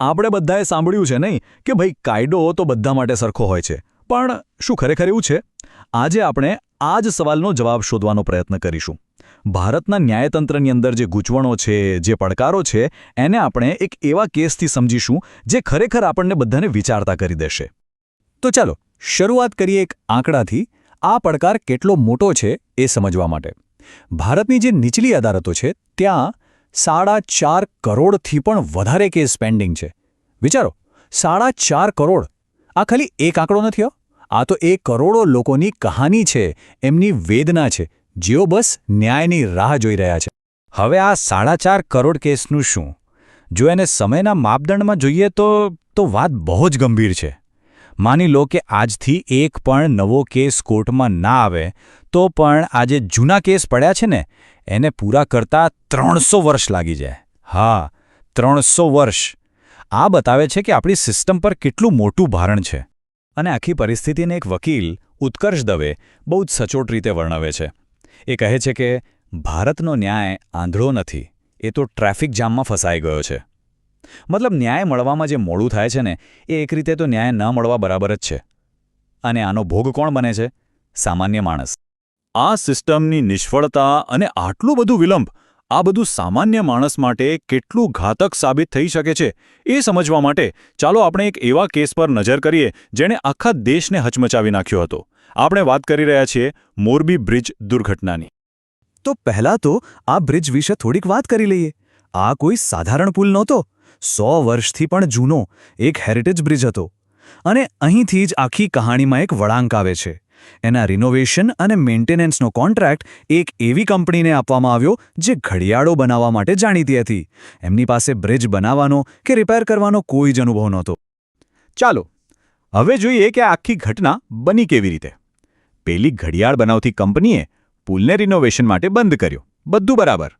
આપણે બધાએ સાંભળ્યું છે નહીં કે ભાઈ કાયદો તો બધા માટે સરખો હોય છે. પણ શું ખરેખર એવું છે? આજે આપણે આ જ સવાલનો જવાબ શોધવાનો પ્રયત્ન કરીશું. ભારતના ન્યાયતંત્રની અંદર જે ગૂંચવણો છે, જે પડકારો છે, એને આપણે એક એવા કેસથી સમજીશું જે ખરેખર આપણને બધાને વિચારતા કરી દેશે. તો ચાલો, શરૂઆત કરીએ એક આંકડાથી. આ પડકાર કેટલો મોટો છે એ સમજવા માટે. ભારતની જે નીચલી અદાલતો છે, ત્યાં સાડા ચાર કરોડથી પણ વધારે કેસ પેન્ડિંગ છે. વિચારો, સાડા ચાર કરોડ. આ ખાલી એક આંકડો નથી આ તો એ કરોડો લોકોની કહાની છે, એમની વેદના છે, જેઓ બસ ન્યાયની રાહ જોઈ રહ્યા છે. હવે આ સાડા ચાર કરોડ કેસનું શું? જો એને સમયના માપદંડમાં જોઈએ તો તો વાત બહુ જ ગંભીર છે. માની લો કે આજથી એક પણ નવો કેસ કોર્ટમાં ના આવે તો પણ આ જે જૂના કેસ પડ્યા છે ને, એને પૂરા કરતા ત્રણસો વર્ષ લાગી જાય. હા, ત્રણસો વર્ષ. આ બતાવે છે કે આપણી સિસ્ટમ પર કેટલું મોટું ભારણ છે. અને આખી પરિસ્થિતિને એક વકીલ ઉત્કર્ષ દવે, બહુ જ સચોટ રીતે વર્ણવે છે. એ કહે છે કે, ભારતનો ન્યાય આંધળો નથી. એ તો ટ્રાફિક જામમાં ફસાઈ ગયો છે. મતલબ ન્યાય મળવામાં જે મોડું થાય છે ને, એ એક રીતે તો ન્યાય ન મળવા બરાબર જ છે. અને આનો ભોગ કોણ બને છે? સામાન્ય માણસ. આ સિસ્ટમની નિષ્ફળતા અને આટલું બધું વિલંબ, આ બધું સામાન્ય માણસ માટે કેટલું ઘાતક સાબિત થઈ શકે છે, એ સમજવા માટે ચાલો આપણે એક એવા કેસ પર નજર કરીએ જેણે આખા દેશને હચમચાવી નાખ્યો હતો. આપણે વાત કરી રહ્યા છીએ મોરબી બ્રિજ દુર્ઘટનાની. તો પહેલાં તો આ બ્રિજ વિશે થોડીક વાત કરી લઈએ. આ કોઈ સાધારણ પુલ નહોતો. સો વર્ષથી પણ જૂનો એક હેરિટેજ બ્રિજ હતો. અને અહીંથી જ આખી કહાણીમાં એક વળાંક આવે છે. એના રિનોવેશન અને મેન્ટેનન્સનો કોન્ટ્રાક્ટ એક એવી કંપનીને આપવામાં આવ્યો જે ઘડિયાળો બનાવવા માટે જાણીતી હતી. એમની પાસે બ્રિજ બનાવવાનો કે રિપેર કરવાનો કોઈ જ અનુભવ નહોતો. ચાલો, હવે જોઈએ કે આખી ઘટના બની કેવી રીતે. પેલી ઘડિયાળ બનાવતી કંપનીએ પુલને રિનોવેશન માટે બંધ કર્યો, બધું બરાબર.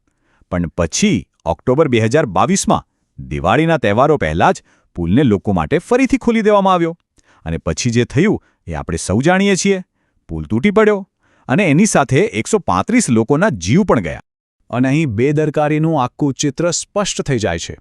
પણ પછી, ઓક્ટોબર બે હજાર બાવીસમાં દિવાળીના તહેવારો પહેલાં જ પુલને લોકો માટે ફરીથી ખોલી દેવામાં આવ્યો. અને પછી જે થયું એ આપણે સૌ જાણીએ છીએ. પુલ તૂટી પડ્યો અને એની સાથે એકસો લોકોના જીવ પણ ગયા. અને અહીં બેદરકારીનું આખું ચિત્ર સ્પષ્ટ થઈ જાય છે.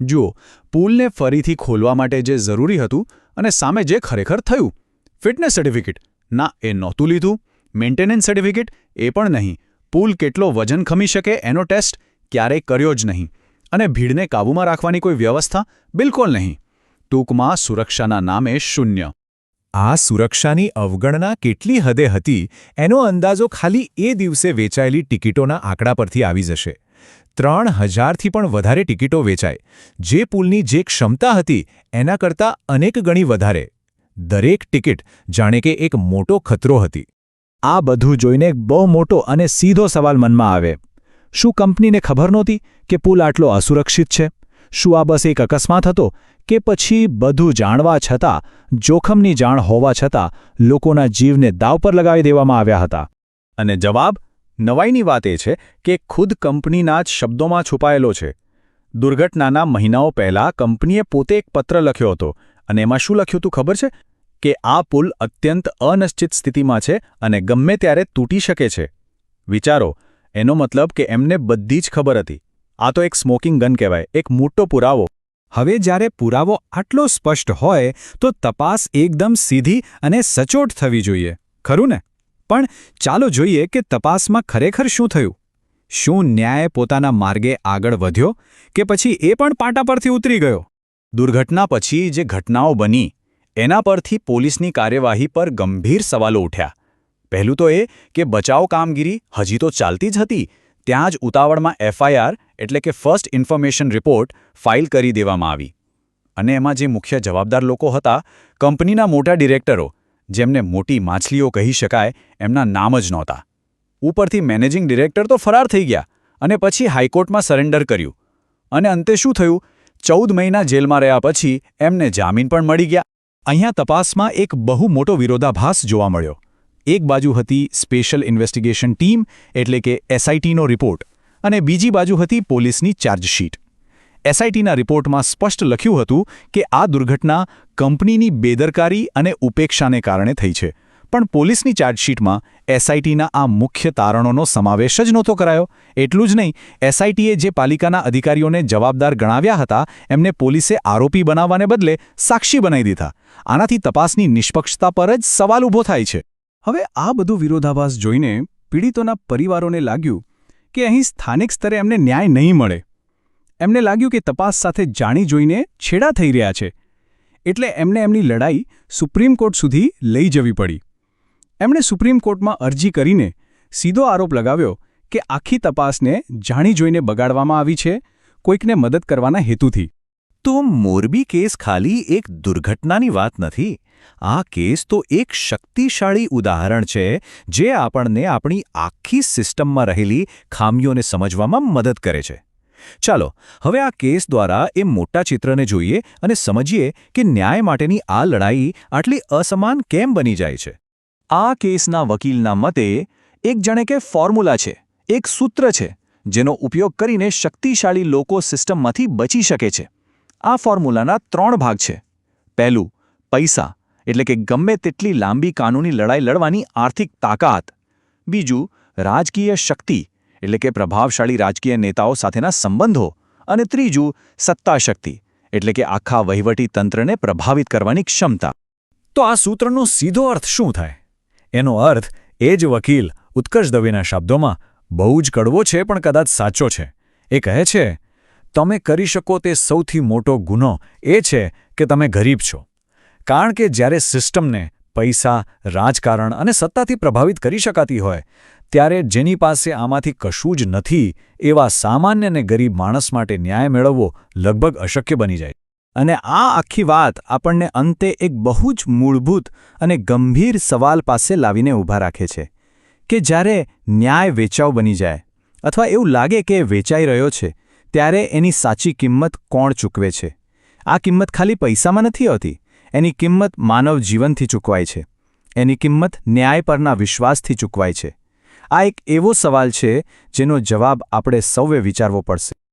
જુઓ, પુલને ફરીથી ખોલવા માટે જે જરૂરી હતું અને સામે જે ખરેખર થયું. Fitness certificate. ના, એ નહોતું લીધું. Maintenance certificate? એ પણ નહીં. પુલ કેટલો વજન ખમી શકે એનો ટેસ્ટ ક્યારેય કર્યો જ નહીં. અને ભીડને કાબૂમાં રાખવાની કોઈ વ્યવસ્થા બિલકુલ નહીં. ટૂંકમાં સુરક્ષાના નામે શૂન્ય. આ સુરક્ષાની અવગણના કેટલી હદે હતી, એનો અંદાજો ખાલી એ દિવસે વેચાયેલી ટિકિટોના આંકડા પરથી આવી જશે. ત્રણ હજારથી પણ વધારે ટિકિટો વેચાય. જે પુલની જે ક્ષમતા હતી, એના કરતાં અનેક ગણી વધારે. દરેક ટિકિટ જાણે કે એક મોટો ખતરો હતી. આ બધું જોઈને બહુ મોટો અને સીધો સવાલ મનમાં આવે. શું કંપનીને ખબર નહોતી કે પુલ આટલો અસુરક્ષિત છે? શું આ બસ એક અકસ્માત હતો કે પછી બધું જાણવા છતાં, જોખમની જાણ હોવા છતાં, લોકોના જીવને દાવ પર લગાવી દેવામાં આવ્યા હતા? અને જવાબ? નવાઈની વાત એ છે કે ખુદ કંપનીના જ શબ્દોમાં છુપાયેલો છે. દુર્ઘટનાના મહિનાઓ પહેલાં કંપનીએ પોતે એક પત્ર લખ્યો હતો અને એમાં શું લખ્યું હતું ખબર છે? કે આ પુલ અત્યંત અનિશ્ચિત સ્થિતિમાં છે અને ગમે ત્યારે તૂટી શકે છે. વિચારો, એનો મતલબ કે એમને બધી જ ખબર હતી. આ તો એક સ્મોકિંગ ગન કહેવાય. એક મોટો પુરાવો. હવે જ્યારે પુરાવો આટલો સ્પષ્ટ હોય, તો તપાસ એકદમ સીધી અને સચોટ થવી જોઈએ. ખરું ને? પણ ચાલો જોઈએ કે તપાસમાં ખરેખર શું થયું. શું ન્યાય પોતાના માર્ગે આગળ વધ્યો કે પછી એ પણ પાટા પરથી ઉતરી ગયો? દુર્ઘટના પછી જે ઘટનાઓ બની, એના પરથી પોલીસની કાર્યવાહી પર ગંભીર સવાલો ઉઠ્યા. પહેલું તો એ કે બચાવ કામગીરી હજી તો ચાલતી જ હતી. ત્યાં જ ઉતાવળમાં એફઆઈઆર એટલે કે ફર્સ્ટ ઇન્ફોર્મેશન રિપોર્ટ ફાઇલ કરી દેવામાં આવી. અને એમાં જે મુખ્ય જવાબદાર લોકો હતા, કંપનીના મોટા ડિરેક્ટરો, જેમને મોટી માછલીઓ કહી શકાય, એમના નામ જ નહોતા. ઉપરથી મેનેજિંગ ડિરેક્ટર તો ફરાર થઈ ગયા અને પછી હાઈકોર્ટમાં સરેન્ડર કર્યું. અને અંતે શું થયું? ચૌદ મહિના જેલમાં રહ્યા પછી એમને જામીન પણ મળી ગયા. અહીંયા તપાસમાં એક બહુ મોટો વિરોધાભાસ જોવા મળ્યો. એક બાજુ હતી સ્પેશિયલ ઇન્વેસ્ટિગેશન ટીમ, એટલે કે એસઆઈટીનો રિપોર્ટ, અને બીજી બાજુ હતી પોલીસની ચાર્જશીટ. એસઆઈટીના રિપોર્ટમાં સ્પષ્ટ લખ્યું હતું કે આ દુર્ઘટના કંપનીની બેદરકારી અને ઉપેક્ષાને કારણે થઈ છે, પણ પોલીસની ચાર્જશીટમાં એસઆઈટીના આ મુખ્ય તારણોનો સમાવેશ જ નહોતો કરાયો. એટલું જ નહીં એસઆઈટીએ જે પાલિકાના અધિકારીઓને જવાબદાર ગણાવ્યા હતા, એમને પોલીસે આરોપી બનાવવાને બદલે સાક્ષી બનાવી દીધા. આનાથી તપાસની નિષ્પક્ષતા પર જ સવાલ ઊભો થાય છે. હવે આ બધું વિરોધાભાસ જોઈને પીડિતોના પરિવારોને લાગ્યું કે અહીં સ્થાનિક સ્તરે એમને ન્યાય નહીં મળે. એમને લાગ્યું કે તપાસ સાથે જાણી જોઈને છેડા થઈ રહ્યા છે. એટલે એમને એમની લડાઈ સુપ્રીમ કોર્ટ સુધી લઈ જવી પડી. એમણે સુપ્રીમ કોર્ટમાં અરજી કરીને સીધો આરોપ લગાવ્યો કે આખી તપાસને જાણી જોઈને બગાડવામાં આવી છે, કોઈકને મદદ કરવાના હેતુથી. તો મોરબી કેસ ખાલી એક દુર્ઘટનાની વાત નથી. આ કેસ તો એક શક્તિશાળી ઉદાહરણ છે, જે આપણને આપણી આખી સિસ્ટમમાં રહેલી ખામીઓને સમજવામાં મદદ કરે છે. ચાલો, હવે આ કેસ દ્વારા એ મોટા ચિત્રને જોઈએ અને સમજીએ કે ન્યાય માટેની આ લડાઈ આટલી અસમાન કેમ બની જાય છે. આ કેસના વકીલના મતે, એક જણે કે ફોર્મ્યુલા છે, એક સૂત્ર છે, જેનો ઉપયોગ કરીને શક્તિશાળી લોકો સિસ્ટમમાંથી બચી શકે છે. આ ફોર્મ્યુલાના ત્રણ ભાગ છે. પહેલું, પૈસા, એટલે કે ગમે તેટલી લાંબી કાનૂની લડાઈ લડવાની આર્થિક તાકાત. બીજું, રાજકીય શક્તિ, એટલે કે પ્રભાવશાળી રાજકીય નેતાઓ સાથેના સંબંધો. અને ત્રીજું, સત્તાશક્તિ, એટલે કે આખા વહીવટી તંત્રને પ્રભાવિત કરવાની ક્ષમતા. તો આ સૂત્રનો સીધો અર્થ શું થાય? એનો અર્થ, એ જ વકીલ ઉત્કર્ષ દવેના શબ્દોમાં, બહુ જ કડવો છે, પણ કદાચ સાચો છે. એ કહે છે તમે કરી શકો તે સૌથી મોટો ગુનો એ છે કે તમે ગરીબ છો. કારણ કે જ્યારે સિસ્ટમને પૈસા, રાજકારણ અને સત્તાથી પ્રભાવિત કરી શકાતી હોય, ત્યારે જેની પાસે આમાંથી કશું જ નથી એવા સામાન્ય અને ગરીબ માણસ માટે ન્યાય મેળવવો લગભગ અશક્ય બની જાય. અને આ આખી વાત આપણને અંતે એક બહુ જ મૂળભૂત અને ગંભીર સવાલ પાસે લાવીને ઊભા રાખે છે, કે જ્યારે ન્યાય વેચાવ બની જાય, અથવા એવું લાગે કે વેચાઈ રહ્યો છે ત્યારે એની સાચી કિંમત કોણ ચૂકવે છે? આ કિંમત ખાલી પૈસામાં નથી હોતી, એની કિંમત માનવ જીવનથી ચૂકવાય છે. એની કિંમત ન્યાય પરના વિશ્વાસથી ચૂકવાય છે. આ એક એવો સવાલ છે જેનો જવાબ આપણે સૌએ વિચારવો પડશે.